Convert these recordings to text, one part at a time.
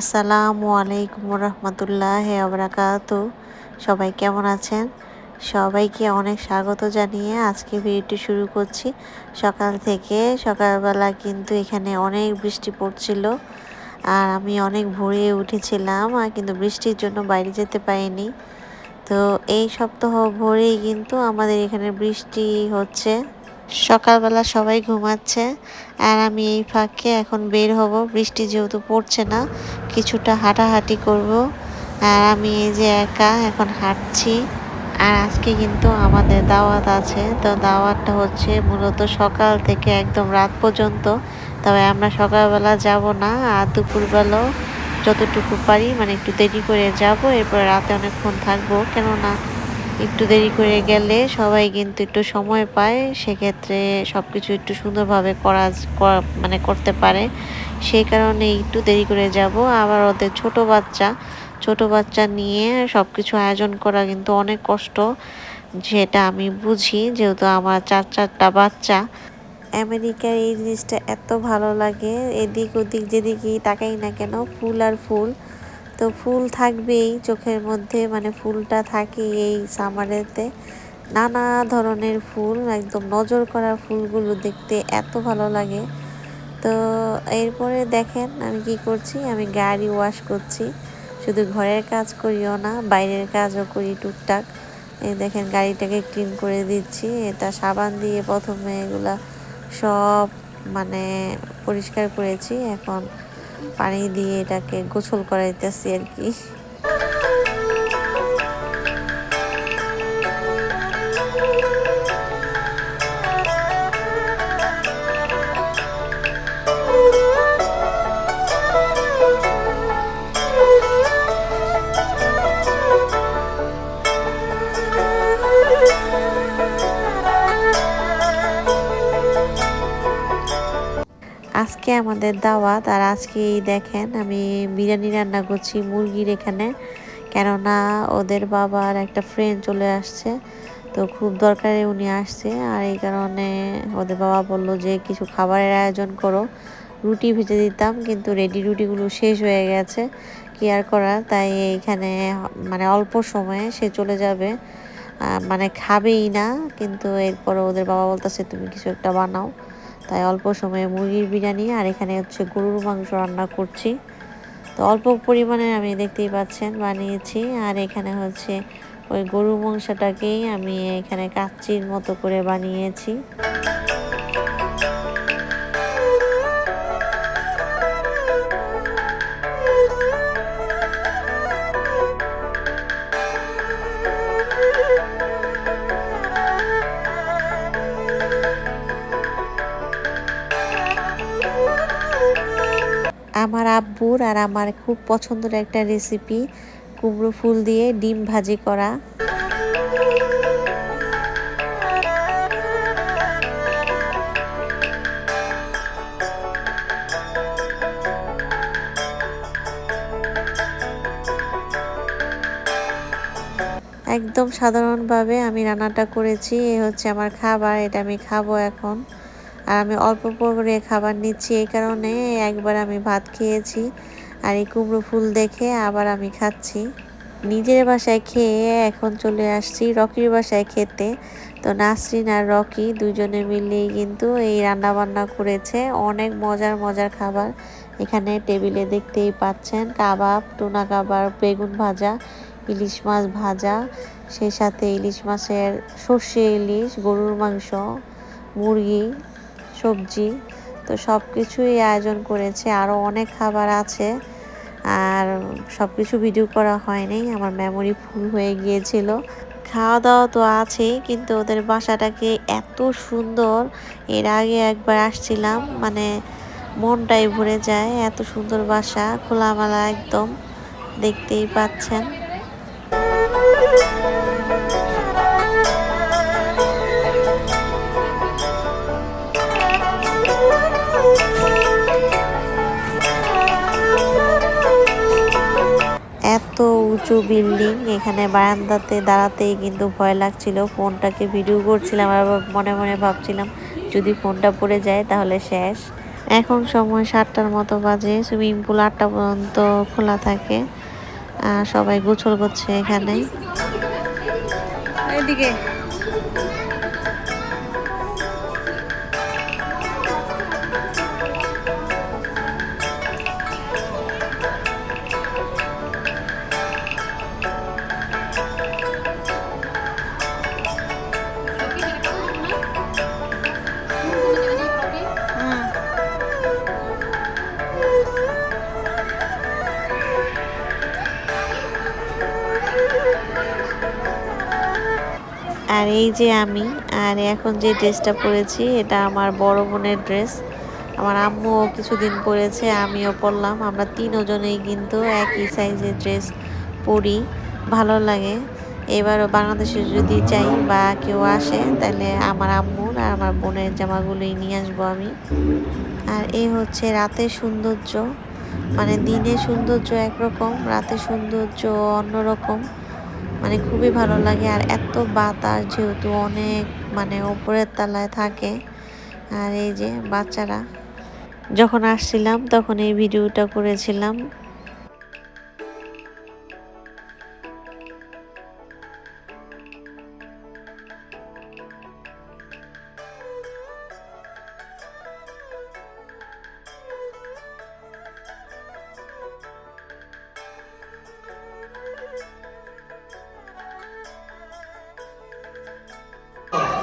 আসসালামু আলাইকুম রহমতুল্লাহ আবরাকাত সবাই কেমন আছেন? সবাইকে অনেক স্বাগত জানিয়ে আজকে ভিডিওটি শুরু করছি। সকাল থেকে সকালবেলা কিন্তু এখানে অনেক বৃষ্টি পড়ছিল আর আমি অনেক ভোরে উঠেছিলাম, আর কিন্তু বৃষ্টির জন্য বাইরে যেতে পারিনি। তো এই সপ্তাহ ভোরেই কিন্তু আমাদের এখানে বৃষ্টি হচ্ছে। সকালবেলা সবাই ঘুমাচ্ছে, আর আমি এই ফাঁকে এখন বের হব। বৃষ্টি যেহেতু পড়ছে না, কিছুটা হাঁটাহাঁটি করব। আর আমি এই যে একা এখন হাঁটছি, আর আজকে কিন্তু আমাদের দাওয়াত আছে। তো দাওয়াতটা হচ্ছে মূলত সকাল থেকে একদম রাত পর্যন্ত। তবে আমরা সকালবেলা যাব না, আর দুপুরবেলাও যতটুকু পারি মানে একটু দেরি করে যাব। এরপর রাতে অনেকক্ষণ থাকব। কেননা একটু দেরি করে গেলে সবাই কিন্তু একটু সময় পায়, সেক্ষেত্রে সব কিছু একটু সুন্দরভাবে করা মানে করতে পারে। সেই কারণে একটু দেরি করে যাব। আবার ওদের ছোট বাচ্চা ছোট বাচ্চা নিয়ে সব কিছু আয়োজন করা কিন্তু অনেক কষ্ট। যেটা আমি বুঝি, যেহেতু আমার চার চারটা বাচ্চা। আমেরিকার এই জিনিসটা এত ভালো লাগে, এদিক ওদিক যেদিকেই তাকাই না কেন, ফুল আর ফুল। তো ফুল থাকবেই চোখের মধ্যে মানে ফুলটা থাকে এই সামারেতে নানা ধরনের ফুল, একদম নজর করা ফুলগুলো দেখতে এত ভালো লাগে। তো এরপরে দেখেন আমি কি করছি, আমি গাড়ি ওয়াশ করছি। শুধু ঘরের কাজ করিও না, বাইরের কাজও করি টুকটাক। এই দেখেন গাড়িটাকে ক্লিন করে দিচ্ছি, এটা সাবান দিয়ে প্রথমে এগুলা সব মানে পরিষ্কার করেছি। এখন পানি দিয়ে এটাকে গোসল করাইতেছি আর কি। আজকে আমাদের দাওয়াত, আর আজকে দেখেন আমি বিরিয়ানি রান্না করছি মুরগির এখানে। কেননা ওদের বাবার একটা ফ্রেন্ড চলে আসছে, তো খুব দরকারে উনি আসছে। আর এই কারণে ওদের বাবা বলল যে, কিছু খাবারের আয়োজন করো। রুটি ভেজে দিতাম, কিন্তু রেডি রুটিগুলো শেষ হয়ে গেছে, কি আর করার? তাই এইখানে মানে অল্প সময়ে সে চলে যাবে। মানে খাবেই না, কিন্তু এরপর ওদের বাবা বলতেছে, তুমি কিছু একটা বানাও। তাই অল্প সময়ে মুরগির বিরিয়ানি আর এখানে হচ্ছে গরুর মাংস রান্না করছি। তো অল্প পরিমাণে আমি দেখতেই পাচ্ছেন বানিয়েছি। আর এখানে হচ্ছে ওই গরুর মাংসটাকেই আমি এখানে কাচ্চির মতো করে বানিয়েছি। আমার আব্বুর আর আমার খুব পছন্দের একটা রেসিপি কুমড়ো ফুল দিয়ে ডিম ভাজি করা। একদম সাধারণভাবে আমি রান্নাটা করেছি, এ হচ্ছে আমার খাবার, এটা আমি খাব এখন। আর আমি অল্প করে খাবার নিচ্ছি এই কারণে। একবার আমি ভাত খেয়েছি আর এই কুমড়ো ফুল দেখে আবার আমি খাচ্ছি। নিজের বাসায় খেয়ে এখন চলে আসছি রকির বাসায় খেতে। তো নাসরিন আর রকি দুজনে মিলেই কিন্তু এই রান্না বান্না করেছে। অনেক মজার মজার খাবার এখানে টেবিলে দেখতেই পাচ্ছেন। কাবাব, টুনা কাবাব, বেগুন ভাজা, ইলিশ মাছ ভাজা, সেই সাথে ইলিশ মাছের সর্ষে ইলিশ, গরুর মাংস, মুরগি সবজি, তো সব কিছুই আয়োজন করেছে। আরও অনেক খাবার আছে। আর সব কিছু ভিডিও করা হয়নি। আমার মেমোরি ফুল হয়ে গিয়েছিল। খাওয়া দাওয়া তো আছেই, কিন্তু ওদের বাসাটাকে এত সুন্দর। এর আগে একবার আসছিলাম মানে মনটাই ভরে যায়। এত সুন্দর বাসা, খোলামেলা একদম, দেখতেই পাচ্ছেন। উঁচু বিল্ডিং এখানে বারান্দাতে দাঁড়াতেই কিন্তু ভয় লাগছিল। ফোনটাকে ভিডিও করছিলাম আর মনে মনে ভাবছিলাম, যদি ফোনটা পড়ে যায় তাহলে শেষ। এখন সময় সাতটার মতো বাজে সুইমিং পুল আটটা পর্যন্ত খোলা থাকে। সবাই গোছল করছে এখানে। এদিকে। আর এই যে আমি, আর এখন যে ড্রেসটা পরেছি, এটা আমার বড় বোনের ড্রেস। আমার আম্মুও কিছুদিন পরেছে, আমিও পরলাম। আমরা তিন তিনজনেই কিন্তু একই সাইজের ড্রেস পরি, ভালো লাগে। এবারও বাংলাদেশে যদি চাই বা কেউ আসে, তাহলে আমার আম্মুর আর আমার বোনের জামাগুলোই নিয়ে আসব আমি। আর এই হচ্ছে রাতের সৌন্দর্য মানে দিনে সৌন্দর্য একরকম, রাতে সৌন্দর্য অন্যরকম। মানে খুবই ভালো লাগে। আর এত বাতাস যেহেতু অনেক মানে ওপরের তলায় থাকে। আর এই যে বাচ্চারা, যখন আসছিলাম তখন এই ভিডিওটা করেছিলাম।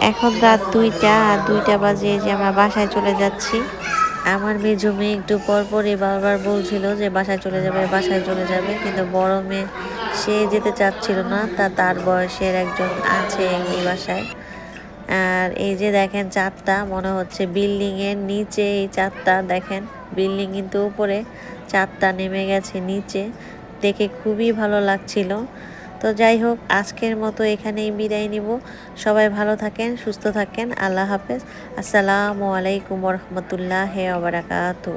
এখন রাত দুইটা আর দুইটা বাজে যে আমরা বাসায় চলে যাচ্ছি। আমার মেয়ে একটু পর পরই বারবার বলছিল যে বাসায় চলে যাবে, বাসায় চলে যাবে, কিন্তু বড় মেয়ে সে যেতে চাচ্ছিল না, তা তার বয়সের একজন আছে এই বাসায়। আর এই যে দেখেন চাঁদটা, মনে হচ্ছে বিল্ডিংয়ের নিচে এই চাঁদটা, দেখেন বিল্ডিং কিন্তু উপরে, চাঁদটা নেমে গেছে নিচে। দেখে খুবই ভালো লাগছিল। তো যাই হোক, আজকের মতো এখানেই বিদায় নিব। সবাই ভালো থাকেন, সুস্থ থাকেন, আল্লাহ হাফেজ। আসসালামু আলাইকুম রহমতুল্লাহ বারাকাতু